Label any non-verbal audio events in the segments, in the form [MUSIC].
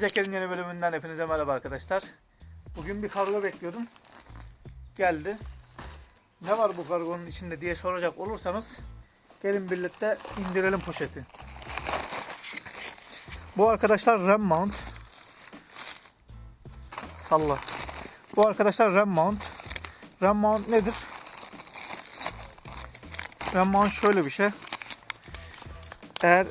Teker'in yeni bölümünden hepinize merhaba arkadaşlar. Bugün bir kargo bekliyordum. Geldi. Ne var bu kargonun içinde diye soracak olursanız gelin birlikte indirelim poşeti. Bu arkadaşlar RAM mount. Salla. Bu arkadaşlar RAM mount. RAM mount nedir? RAM mount şöyle bir şey. Eğer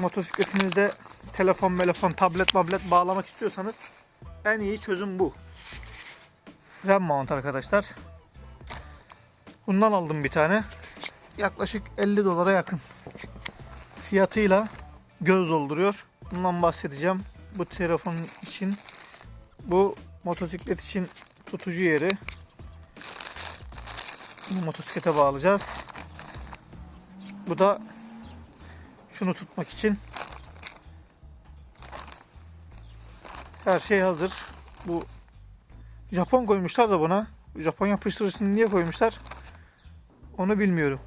motosikletinizde telefon, telefon, tablet, tablet bağlamak istiyorsanız en iyi çözüm bu. RAM mount arkadaşlar. Bundan aldım bir tane. Yaklaşık 50 dolara yakın. Fiyatıyla göz dolduruyor. Bundan bahsedeceğim. Bu telefon için, bu motosiklet için tutucu yeri. Bunu motosiklete bağlayacağız. Bu da şunu tutmak için her şey hazır. Bu Japon koymuşlar da buna. Japon yapıştırıcısını niye koymuşlar? Onu bilmiyorum.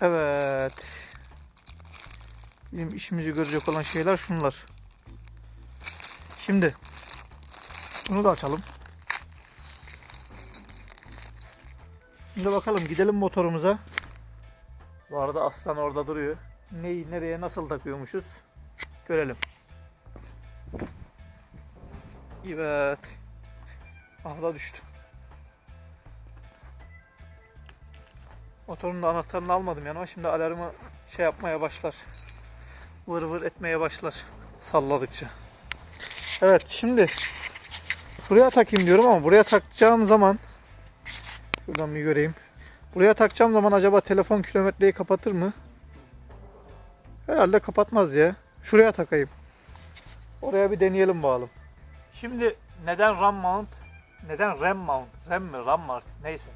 Evet. Bizim işimizi görecek olan şeyler şunlar. Şimdi bunu da açalım. Şimdi bakalım gidelim motorumuza. Bu arada aslan orada duruyor. Neyi nereye nasıl takıyormuşuz? Görelim. Evet. Ahla düştü. Motorun da anahtarını almadım yanıma. Şimdi alarmı şey yapmaya başlar. Vır vır etmeye başlar. Salladıkça. Evet şimdi şuraya takayım diyorum ama buraya takacağım zaman şuradan bir göreyim. Buraya takacağım zaman acaba telefon kilometreyi kapatır mı? Herhalde kapatmaz ya. Şuraya takayım. Oraya bir deneyelim bakalım. Şimdi neden RAM mount? Neden RAM mount? RAM mi? RAM mı? Neyse.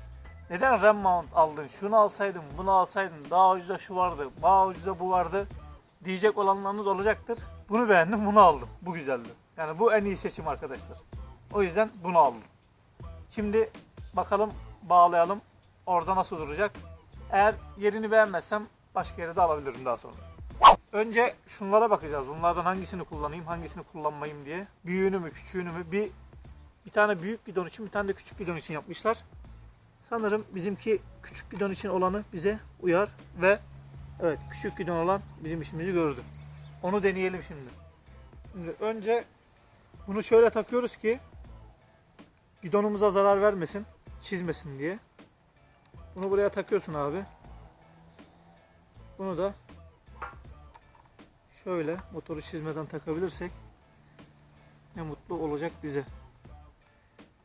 Neden RAM mount aldın? Şunu alsaydın, bunu alsaydın. Daha ucuza şu vardı, daha ucuza bu vardı. Diyecek olanlarınız olacaktır. Bunu beğendim, bunu aldım. Bu güzeldi. Yani bu en iyi seçim arkadaşlar. O yüzden bunu aldım. Şimdi bakalım bağlayalım. Orada nasıl duracak? Eğer yerini beğenmezsem başka yere de alabilirim daha sonra. Önce şunlara bakacağız. Bunlardan hangisini kullanayım, hangisini kullanmayayım diye. Büyüğünü mü, küçüğünü mü? Bir bir tane büyük bidon için, bir tane de küçük bidon için yapmışlar. Sanırım bizimki küçük bidon için olanı bize uyar ve evet küçük bidon olan bizim işimizi gördü. Onu deneyelim şimdi. Şimdi önce bunu şöyle takıyoruz ki bidonumuza zarar vermesin, çizmesin diye. Bunu buraya takıyorsun abi. Bunu da şöyle motoru çizmeden takabilirsek ne mutlu olacak bize.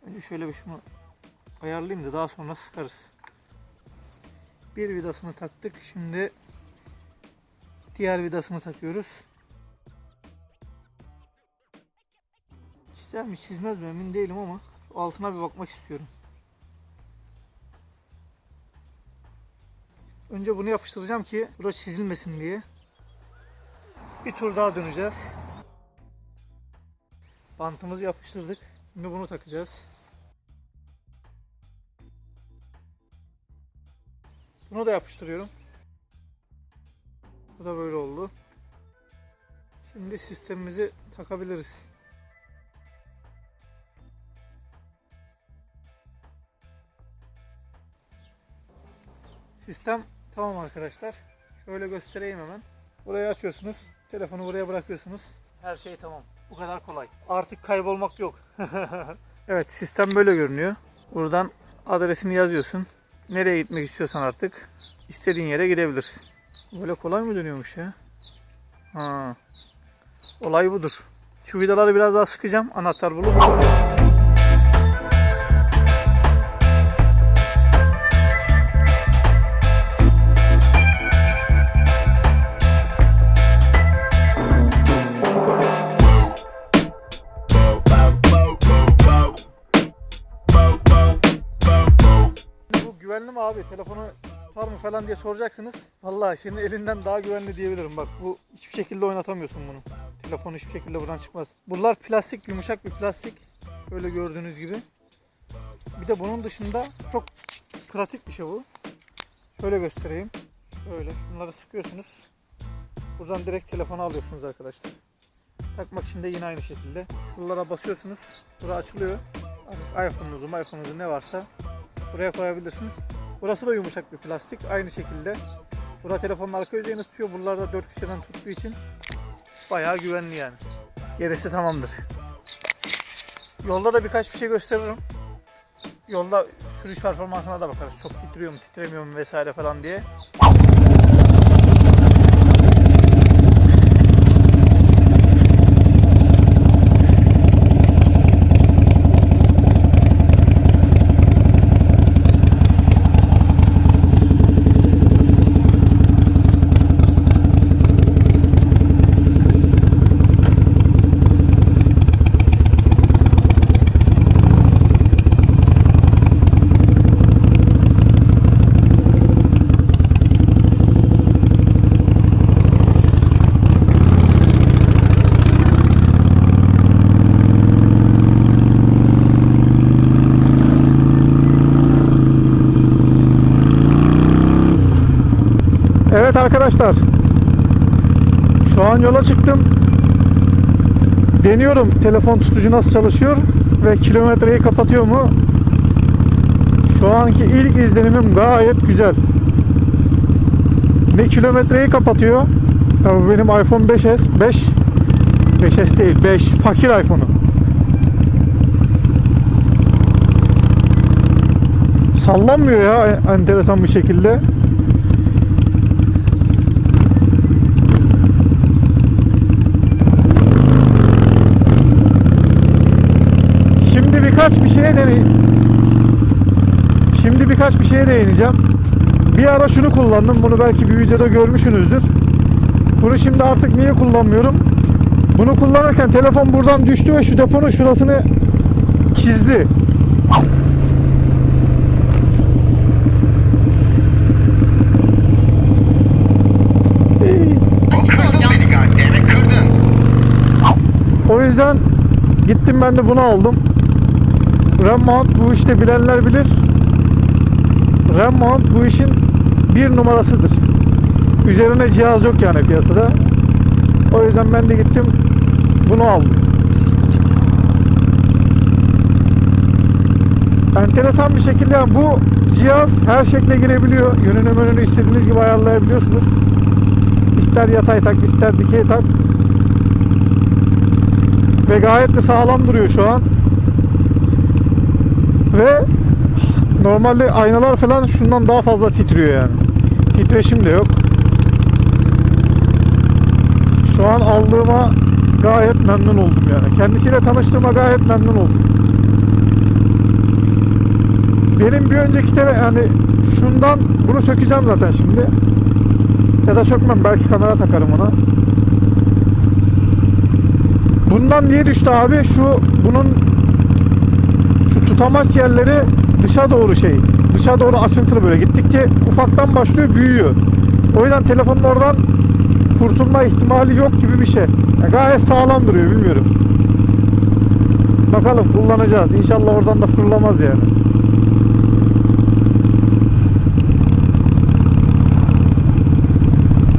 Önce şöyle bir şunu ayarlayayım da daha sonra sıkarız. Bir vidasını taktık. Şimdi diğer vidasını takıyoruz. Çizer mi çizmez mi emin değilim ama şu altına bir bakmak istiyorum. Önce bunu yapıştıracağım ki burası çizilmesin diye. Bir tur daha döneceğiz. Bantımızı yapıştırdık. Şimdi bunu takacağız. Bunu da yapıştırıyorum. Bu da böyle oldu. Şimdi sistemimizi takabiliriz. Sistem tamam arkadaşlar. Şöyle göstereyim hemen. Burayı açıyorsunuz. Telefonu buraya bırakıyorsunuz. Her şey tamam. Bu kadar kolay. Artık kaybolmak yok. [LAUGHS] evet sistem böyle görünüyor. Buradan adresini yazıyorsun. Nereye gitmek istiyorsan artık istediğin yere gidebilirsin. Böyle kolay mı dönüyormuş ya? Ha. Olay budur. Şu vidaları biraz daha sıkacağım. Anahtar bulup. Mi abi? Telefonu tutar mı falan diye soracaksınız. Vallahi senin elinden daha güvenli diyebilirim. Bak bu hiçbir şekilde oynatamıyorsun bunu. Telefon hiçbir şekilde buradan çıkmaz. Bunlar plastik, yumuşak bir plastik. Böyle gördüğünüz gibi. Bir de bunun dışında çok pratik bir şey bu. Şöyle göstereyim. Şöyle şunları sıkıyorsunuz. Buradan direkt telefonu alıyorsunuz arkadaşlar. Takmak için de yine aynı şekilde. Şuralara basıyorsunuz. Bura açılıyor. İPhone'unuzu, iPhone'unuzu ne varsa buraya koyabilirsiniz. Burası da yumuşak bir plastik. Aynı şekilde. Burada telefonun arka yüzeyini tutuyor. Buralarda 4 köşeden tuttuğu için bayağı güvenli yani. Gerisi tamamdır. Yolda da birkaç bir şey gösteririm. Yolda sürüş performansına da bakarız. Çok titriyor mu, titremiyor mu vesaire falan diye. Evet arkadaşlar. Şu an yola çıktım. Deniyorum telefon tutucu nasıl çalışıyor ve kilometreyi kapatıyor mu? Şu anki ilk izlenimim gayet güzel. Ne kilometreyi kapatıyor? Tabii benim iPhone 5s 5 5s değil 5 fakir iPhone'u. Sallanmıyor ya enteresan bir şekilde. Şimdi birkaç bir şeye deney. Şimdi birkaç bir şeye değineceğim. Bir ara şunu kullandım. Bunu belki bir videoda görmüşsünüzdür. Bunu şimdi artık niye kullanmıyorum? Bunu kullanırken telefon buradan düştü ve şu deponun şurasını çizdi. O yüzden gittim ben de bunu aldım. RAM mount bu işte bilenler bilir. RAM mount bu işin bir numarasıdır. Üzerine cihaz yok yani piyasada. O yüzden ben de gittim bunu aldım. Enteresan bir şekilde yani bu cihaz her şekle girebiliyor. Yönünü menünü istediğiniz gibi ayarlayabiliyorsunuz. İster yatay tak ister dikey tak. Ve gayet de sağlam duruyor şu an. Ve normalde aynalar falan şundan daha fazla titriyor yani. Titreşim de yok. Şu an aldığıma gayet memnun oldum yani. Kendisiyle tanıştığıma gayet memnun oldum. Benim bir önceki tele yani şundan bunu sökeceğim zaten şimdi. Ya da sökmem belki kamera takarım ona. Bundan niye düştü abi? Şu bunun tutamaç yerleri dışa doğru şey. Dışa doğru açıntılı böyle. Gittikçe ufaktan başlıyor, büyüyor. O yüzden telefonun oradan kurtulma ihtimali yok gibi bir şey. Ya gayet sağlam duruyor bilmiyorum. Bakalım kullanacağız. İnşallah oradan da fırlamaz yani.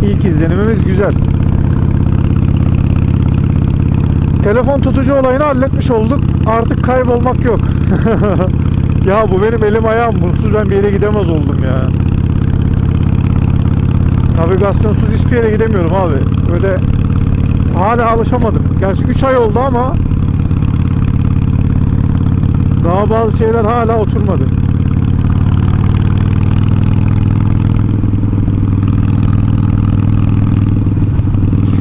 İlk izlenimimiz güzel. Telefon tutucu olayını halletmiş olduk. Artık kaybolmak yok. [LAUGHS] ya bu benim elim ayağım. Bunsuz ben bir yere gidemez oldum ya. Navigasyonsuz hiçbir yere gidemiyorum abi. Böyle hala alışamadım. Gerçi 3 ay oldu ama daha bazı şeyler hala oturmadı.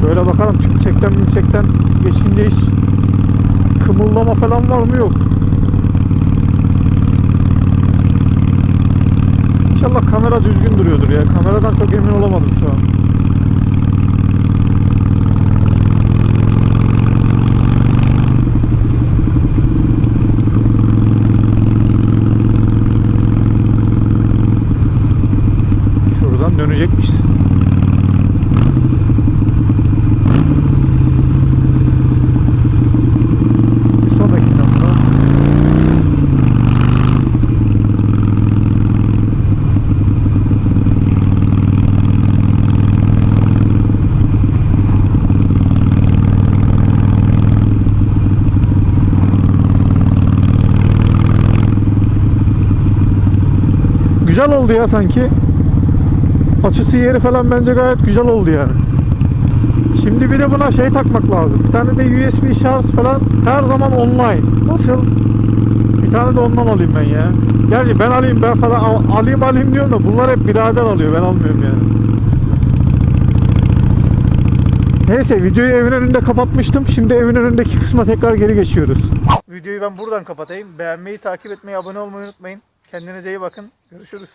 Şöyle bakalım yüksekten yüksekten geçince hiç kımıldama falan var mı yok. İnşallah kamera düzgün duruyordur ya. Kameradan çok emin olamadım şu an. Şuradan dönecekmişiz. Güzel oldu ya sanki. Açısı yeri falan bence gayet güzel oldu yani. Şimdi bir de buna şey takmak lazım. Bir tane de USB şarj falan her zaman online. Nasıl? Bir tane de ondan alayım ben ya. Gerçi ben alayım ben falan al- alayım alayım diyorum da bunlar hep birader alıyor ben almıyorum yani. Neyse videoyu evin önünde kapatmıştım. Şimdi evin önündeki kısma tekrar geri geçiyoruz. Videoyu ben buradan kapatayım. Beğenmeyi, takip etmeyi, abone olmayı unutmayın. Kendinize iyi bakın. Görüşürüz.